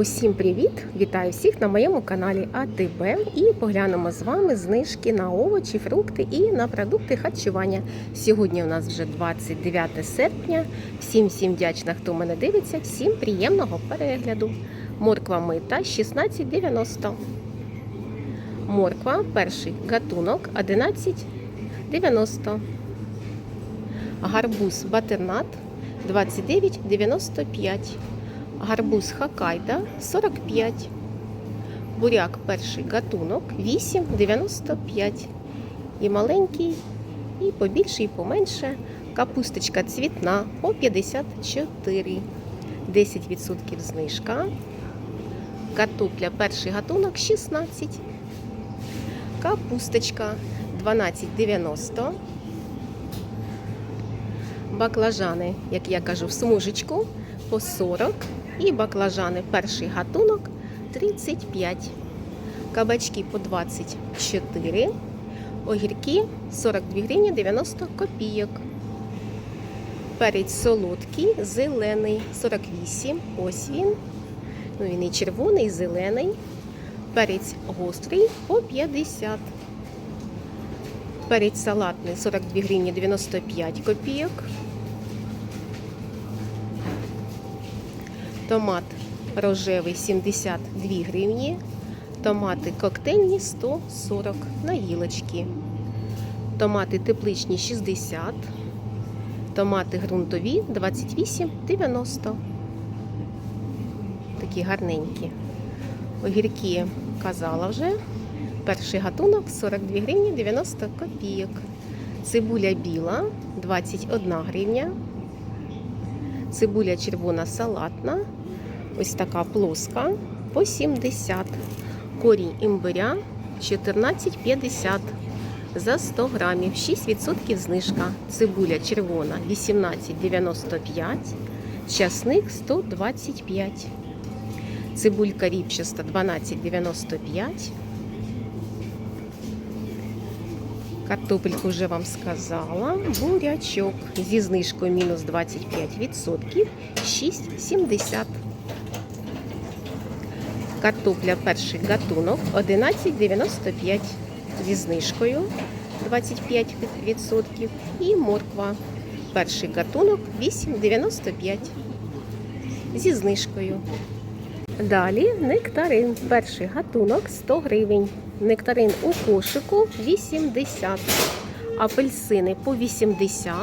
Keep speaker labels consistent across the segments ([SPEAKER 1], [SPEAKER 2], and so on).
[SPEAKER 1] Усім привіт! Вітаю всіх на моєму каналі АТБ і поглянемо з вами знижки на овочі, фрукти і на продукти харчування. Сьогодні у нас вже 29 серпня. Всім всім вдячна, хто мене дивиться. Всім приємного перегляду. Морква мита 16,90. Морква перший гатунок 11,90. Гарбуз батернат 29,95. Гарбуз Хакайда 45. Буряк перший гатунок 8,95. І маленький, і побільше, і поменше. Капусточка цвітна по 54. 10% знижка. Картопля перший гатунок 16. Капусточка 12,90. Баклажани, як я кажу, в смужечку по 40. І баклажани перший гатунок 35. Кабачки по 24. Огірки 42 гривні 90 копійок. Перець солодкий, зелений 48. Ось він. Ну, він і червоний, і зелений. Перець гострий по 50. Перець салатний 42 гривні 95 копійок. Томат рожевий 72 гривні. Томати коктейльні 140 на гілочки. Томати тепличні 60. Томати ґрунтові 28,90. Такі гарненькі. Огірки казала вже. Перший гатунок 42 гривні 90 копійок. Цибуля біла 21 гривня. Цибуля червона салатна. Ось така плоска по 70. Корінь імбиря 14,50 за 100 грамів. 6% знижка. Цибуля червона 18,95. Часник 125. Цибулька ріпчаста 12,95. Картопельку вже вам сказала. Бурячок зі знижкою мінус 25%. 6,70. Картопля перший гатунок 11,95 зі знижкою 25%. І морква перший гатунок 8,95 зі знижкою. Далі нектарин. Перший гатунок 100 гривень. Нектарин у кошику 80. Апельсини по 80.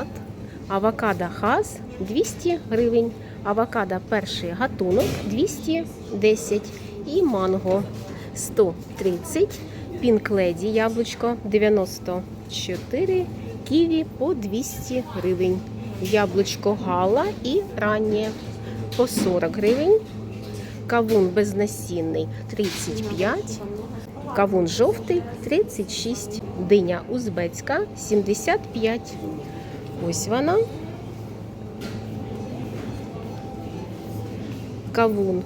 [SPEAKER 1] Авокадо хас 200 гривень. Авокадо перший гатунок 210. І манго 130. Пінкледі яблучко 94. Ківі по 200 гривень. Яблучко гала і раннє по 40 гривень. Кавун безнасінний 35, кавун жовтий 36, диня узбецька 75. Ось вона. Кавун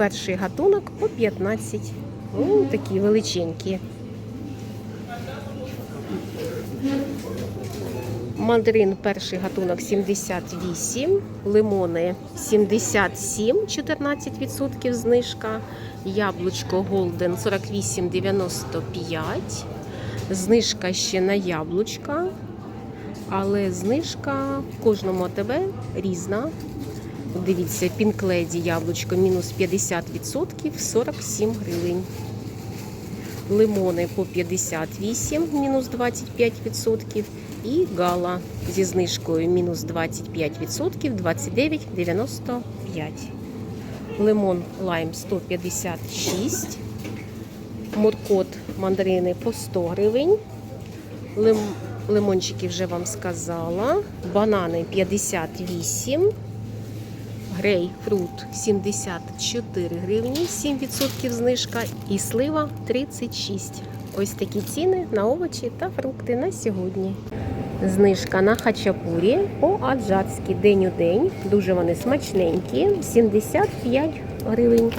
[SPEAKER 1] перший гатунок по 15. О, такі величенькі. Мандарин перший гатунок 78, лимони 77, 14% знижка. Яблучко Голден 48,95. Знижка ще на яблучка. Але знижка в кожному АТБ різна. Дивіться, пінкледі яблучко мінус 50%, 47 гривень. Лимони по 58, мінус 25%. І гала зі знижкою мінус 25%, 29,95. Лимон лайм 156. Муркот мандарини по 100 гривень. Лим... Лимончики вже вам сказала. Банани 58. Грейпфрут 74 гривні, 7% знижка. І слива 36. Ось такі ціни на овочі та фрукти на сьогодні. Знижка на хачапурі по аджарськи день у день. Дуже вони смачненькі. 75 гривень.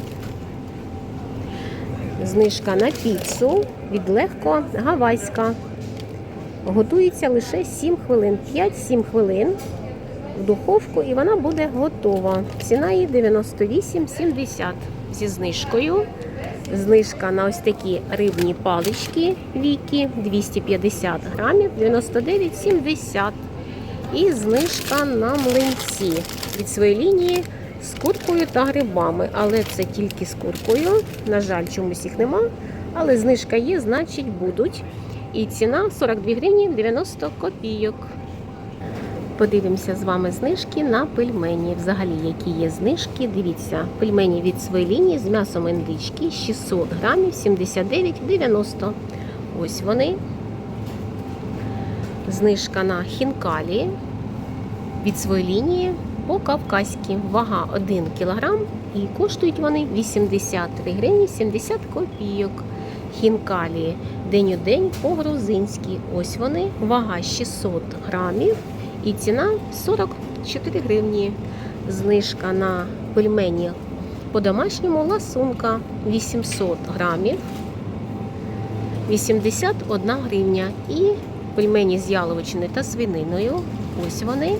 [SPEAKER 1] Знижка на піцу від легко гавайська. Готується лише 7 хвилин. 5-7 хвилин в духовку і вона буде готова. Ціна її 98,70. зі знижкою. Знижка на ось такі рибні палички віки 250 грамів 99,70. І знижка на млинці від своєї лінії з куркою та грибами. Але це тільки з куркою. На жаль, чомусь їх нема. Але знижка є, значить будуть. І ціна 42 гривні 90 копійок. Подивимося з вами знижки на пельмені. Взагалі, які є знижки. Дивіться, пельмені від своєї лінії з м'ясом індички 600 грамів 79,90. Ось вони. Знижка на хінкалі від своєї лінії по кавказьки. Вага 1 кг і коштують вони 83 гривні 70 копійок. Хінкалі день у день по-грузинськи. Ось вони. Вага 600 грамів і ціна 44 гривні. Знижка на пельмені по-домашньому ласунка 800 грамів 81 гривня. І пельмені з яловичиною та свининою. Ось вони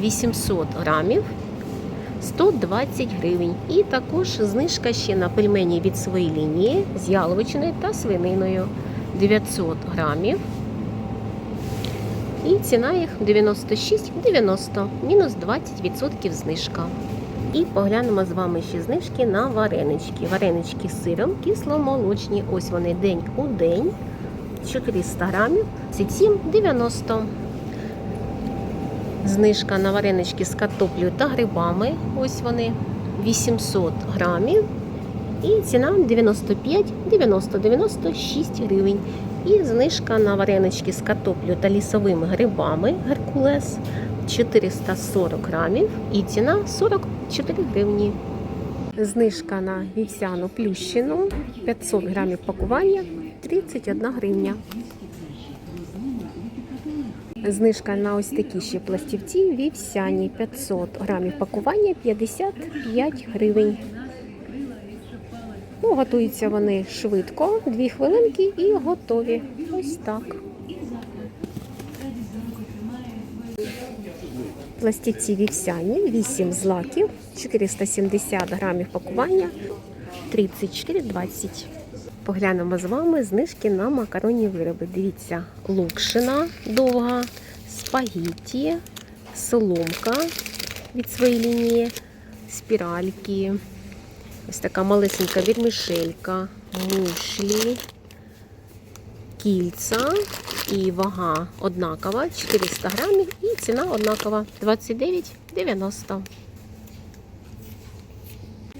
[SPEAKER 1] 800 грамів 120 гривень. І також знижка ще на пельмені від своєї лінії з яловичиною та свининою 900 грамів. І ціна їх 96,90, мінус 20% знижка. І поглянемо з вами ще знижки на варенички. Варенички з сиром кисломолочні. Ось вони день у день. 400 грамів, 37,90. Знижка на варенички з картоплею та грибами. Ось вони 800 грамів. І ціна 95, 90, 96 гривень. І знижка на варенички з картоплею та лісовими грибами Геркулес 440 грамів. І ціна 44 гривні. Знижка на вівсяну плющину 500 грамів пакування 31 гривня. Знижка на ось такі ще пластівці вівсяні 500 грамів пакування 55 гривень. Ну, готуються вони швидко, 2 хвилинки і готові. Ось так. Пластівці вівсяні 8 злаків, 470 грамів пакування 34,20. Поглянемо з вами знижки на макаронні вироби. Дивіться, лукшина довга, спагітті, соломка від своєї лінії, спіральки, ось така малесенька вірмішелька, мушлі, кільця і вага однакова 400 грамів і ціна однакова 29,90.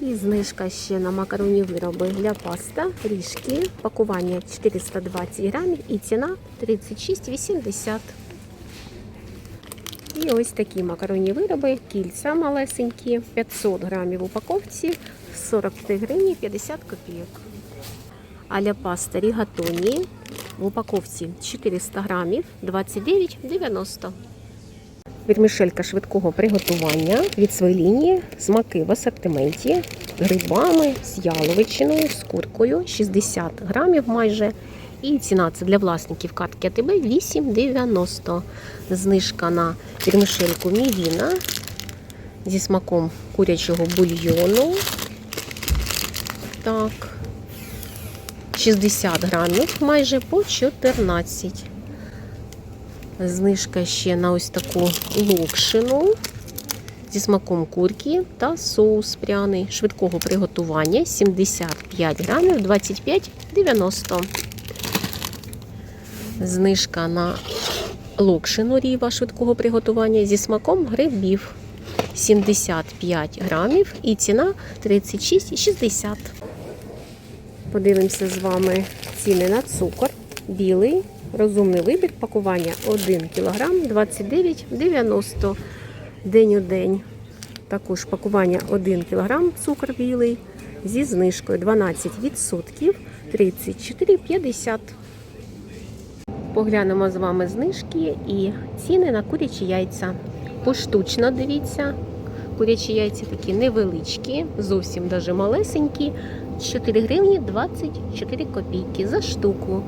[SPEAKER 1] І знижка ще на макаронні вироби для паста, ріжки, пакування 420 грамів і ціна 36,80. І ось такі макаронні вироби, кільця малесенькі, 500 грамів упаковці, 43 гривні 50 копійок. Аля паста рігатоні в упаковці 400 грамів 29,90. Вірмішелька швидкого приготування від своєї лінії, смаки в асортименті, грибами, з яловичиною, з куркою, 60 грамів майже. І ціна це для власників картки АТБ 8,90. Знижка на вірмішельку мівіна зі смаком курячого бульйону. Так, 60 грамів майже по 14. Знижка ще на ось таку локшину зі смаком курки та соус пряний швидкого приготування 75 грамів 25,90. Знижка на локшину ріва швидкого приготування зі смаком грибів 75 грамів і ціна 36,60. Подивимося з вами ціни на цукор. Білий, розумний вибір, пакування 1 кг 29,90 день у день. Також пакування 1 кг цукор білий зі знижкою 12% 34,50. Поглянемо з вами знижки і ціни на курячі яйця. Поштучно дивіться. Курячі яйця такі невеличкі, зовсім даже малесенькі. 4 гривні 24 копійки за штуку.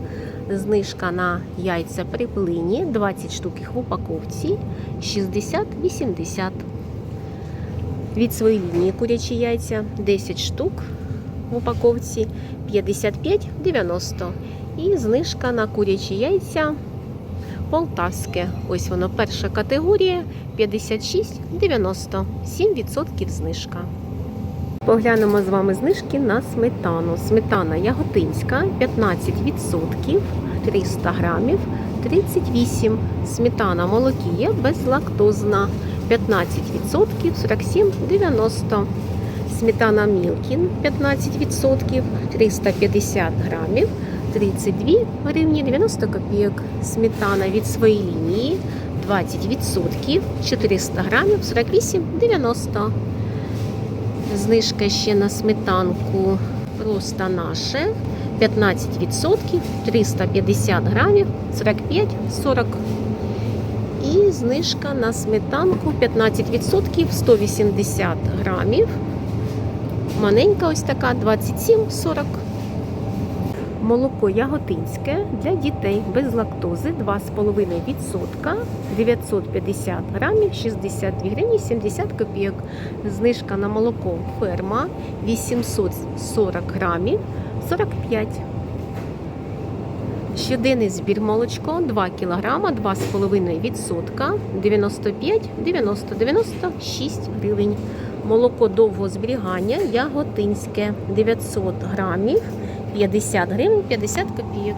[SPEAKER 1] Знижка на яйця при плині 20 штук в упаковці 60-80. Від своєї лінії курячі яйця 10 штук в упаковці 55,90. І знижка на курячі яйця полтавське. Ось воно перша категорія 56,90. 7% знижка. Поглянемо з вами знижки на сметану. Сметана яготинська 15%, 300 грамів, 38. Сметана молокія безлактозна 15%, 47,90. Сметана Мілкін 15%, 350 грамів, 32 гривні 90 копійок. Сметана від своєї лінії 20%, 400 грамів, 48,90. Знижка ще на сметанку просто наше 15%, 350 грамів, 45-40. І знижка на сметанку 15%, 180 грамів. Маленька ось така 27,40. Молоко яготинське для дітей без лактози 2,5%, 950 грамів, 62 гривні 70 копійок. Знижка на молоко ферма 840 грамів, 45. Щоденний збір молочко 2 кг, 2,5%, 95, 90, 96 гривень. Молоко довгого зберігання яготинське 900 грамів, 50 гривень 50 копійок.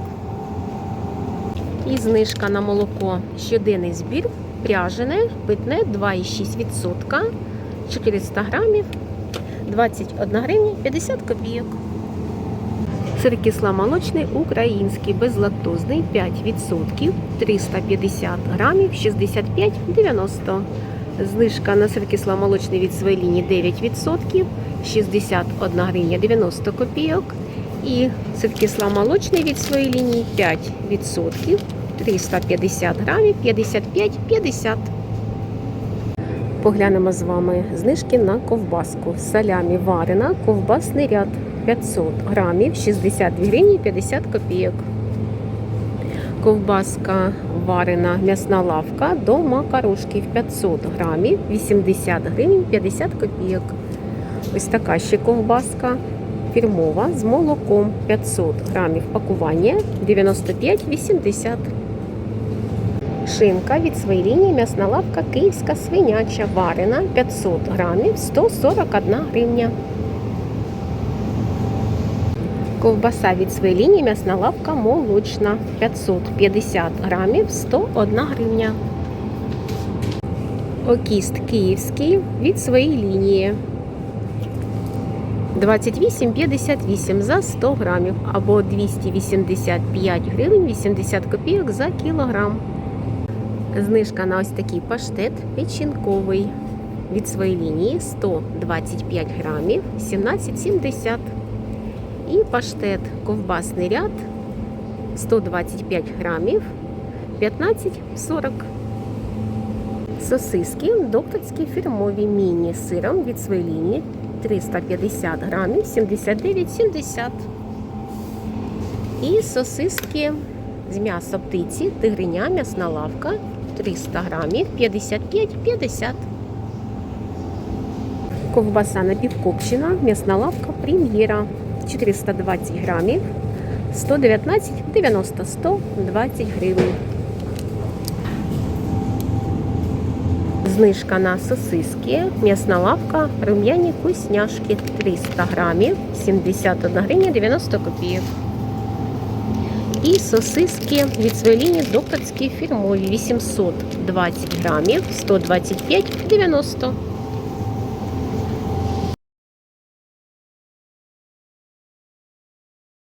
[SPEAKER 1] І знижка на молоко щоденний збір пряжене, питне 2,6%, 400 грамів, 21 гривня 50 копійок. Сир кисломолочний український безлактозний 5%, 350 грамів, 65,90. Знижка на сир кисломолочний від своєї лінії 9%, 61 гривня 90 копійок. І сир кисломолочний від своєї лінії 5%, 350 грамів, 55,50. Поглянемо з вами знижки на ковбаску. Салямі варена, ковбасний ряд 500 грамів, 62 гривні 50 копійок. Ковбаска варена м'ясна лавка до макарошків 500 грамів, 80 гривень 50 копійок. Ось така ще ковбаска фірмова з молоком 500 грамів пакування 95,80. Шинка від своєї лінії м'ясна лавка київська свиняча варена 500 грамів 141 гривня. Ковбаса від своєї лінії м'ясна лавка молочна 550 грамів 101 гривня. Окіст київський від своєї лінії 28,58 за 100 грамів або 285 гривень 80 копійок за кілограм. Знижка на ось такий паштет печінковий від своєї лінії 125 грамів 17,70. І паштет ковбасний ряд 125 грамів 15,40. Сосиски докторські фірмові міні з сиром від своєї лінії 350 грамів 79,70. І сосиски з м'яса птиці, тигриня, м'ясна лавка 300 грамів 55,50. Ковбаса напівкопчена, м'ясна лавка прем'єра 420 грамів 119,90 120 гривень. Знижка на сосиски, м'ясна лавка, рум'яні вкусняшки 300 грамів, 71 гривня 90 копійок. І сосиски від своєї лінії фірмові 820 грамів, 125,90.